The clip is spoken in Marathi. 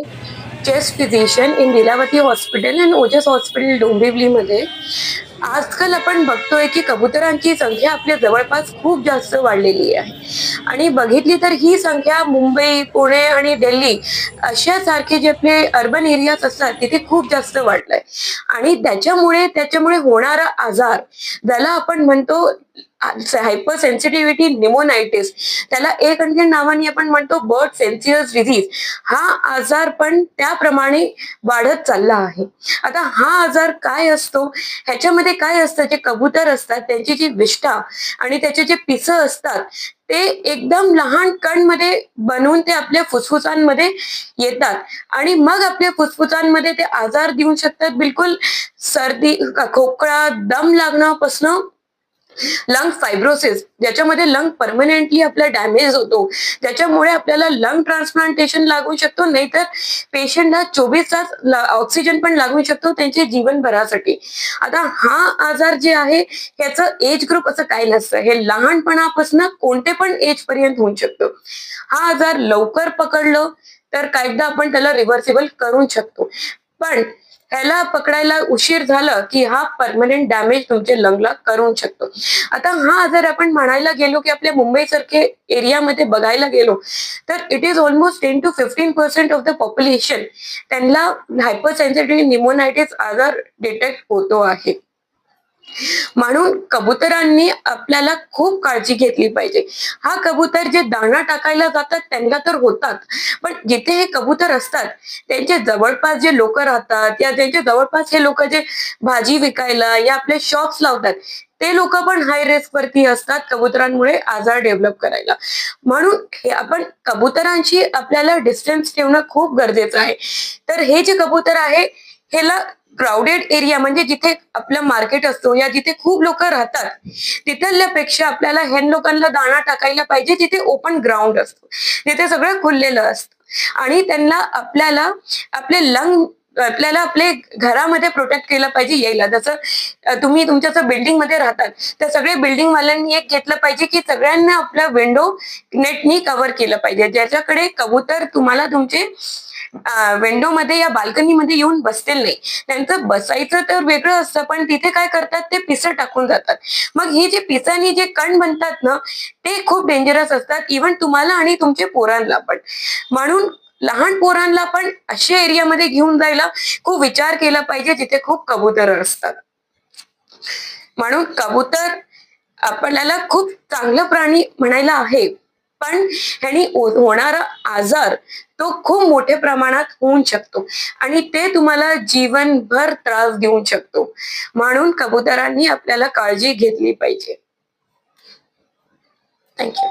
Chest physician in Lilavati hospital and Ojas hospital डोंबिवलीमध्ये. आजकाल आपण बघतोय की कबुतरांची संख्या आपल्या जवळपास खूप जास्त वाढलेली आहे. आणि बघितली तर ही संख्या मुंबई पुणे आणि दिल्ली अशा सारखे जे आपले अर्बन एरियाज असतात तिथे खूप जास्त वाढलंय. आणि त्याच्यामुळे त्याच्यामुळे होणारा आजार ज्याला आपण म्हणतो हायपर सेन्सिटिव्हिटी निमोनायटिस त्याला एक आणखी नावाने आपण म्हणतो बर्ड सेन्सियस डिझीज हा आजार पण त्याप्रमाणे वाढत चालला आहे. आता हा आजार काय असतो? ह्याच्यामध्ये काय असतं? जे कबूतर असतात त्यांची जी विष्ठा आणि त्याचे जे पिसं असतात ते एकदम लहान कणमध्ये बनवून ते आपल्या फुफ्फुसांमध्ये येतात. आणि मग आपल्या फुफ्फुसांमध्ये ते आजार देऊ शकतात. बिलकुल सर्दी खोकळा दम लागण्यापासून लंग फायब्रोसिस ज्याच्यामध्ये लंग परमनंटली आपला डॅमेज होतो. ज्याच्यामुळे आपल्याला लंग ट्रान्सप्लांटेशन लागू शकतो नाहीतर पेशंटला चोवीस तास ऑक्सिजन पण लागू शकतो त्यांच्या जीवनभरासाठी. आता हा आजार जे आहे ह्याचं एज ग्रुप असं काय नसतं. हे लहानपणापासून कोणते पण एज पर्यंत होऊ शकतो. हा आजार लवकर पकडलं तर कायदा आपण त्याला रिव्हर्सिबल करू शकतो. पण ह्याला पकडायला उशीर झालं की हा परमनंट डॅमेज तुमच्या लंगला करू शकतो. आता हा आजार आपण म्हणायला गेलो की आपल्या मुंबई सारखे एरियामध्ये बघायला गेलो तर it is almost ten to fifteen percent of the population त्यांना हायपर सेन्सिटिव्ह निमोनायटिस आजार डिटेक्ट होतो आहे. म्हणून कबुतरांनी आपल्याला खूप काळजी घेतली पाहिजे. हा कबूतर जे दाणा टाकायला जातात त्यांना तर होतात. पण जिथे हे कबूतर असतात त्यांच्या जवळपास जे लोक राहतात या त्यांच्या जवळपास हे लोक जे भाजी विकायला या आपले शॉप्स लावतात ते लोक पण हाय रिस्क वरती असतात कबुतरांमुळे आजार डेव्हलप करायला. म्हणून आपण कबुतरांशी आपल्याला डिस्टन्स ठेवणं खूप गरजेचं आहे. तर हे जे कबूतर आहे ह्याला क्राउडेड एरिया म्हणजे जिथे आपलं मार्केट असतो या जिथे खूप लोक राहतात तिथल्यापेक्षा आपल्याला ह्या लोकांना दाणा टाकायला पाहिजे जिथे ओपन ग्राउंड असतो. जिथे सगळं खुललेलं असतं. आणि त्यांना आपल्याला आपले लंग आपल्याला आपले घरामध्ये प्रोटेक्ट केलं पाहिजे यायला. जसं तुम्ही तुमच्या बिल्डिंगमध्ये राहतात तर सगळे बिल्डिंग वाल्यांनी एक घेतलं पाहिजे की सगळ्यांना आपलं विंडो नेटनी कव्हर केलं पाहिजे. ज्याच्याकडे कबूतर तुम्हाला तुमचे विंडो मध्ये या बाल्कनी मध्ये येऊन बसतील नाही. त्यांचं बसायचं तर वेगळं असतं पण तिथे काय करतात ते पिसं टाकून जातात. मग हे जे पिसानी जे कण बनतात ना ते खूप डेंजरस असतात इव्हन तुम्हाला आणि तुमच्या पोरांना पण. म्हणून लहान पोरांना पण अशा एरियामध्ये घेऊन जायला खूप विचार केला पाहिजे जिथे खूप कबूतर असतात. म्हणून कबूतर आपल्याला खूप चांगलं प्राणी म्हणायला आहे. पण ह्यानी हो- होणारा आजार तो खूप मोठ्या प्रमाणात होऊ शकतो. आणि ते तुम्हाला जीवनभर त्रास देऊ शकतो. म्हणून कबुतरांनी आपल्याला काळजी घेतली पाहिजे. थँक्यू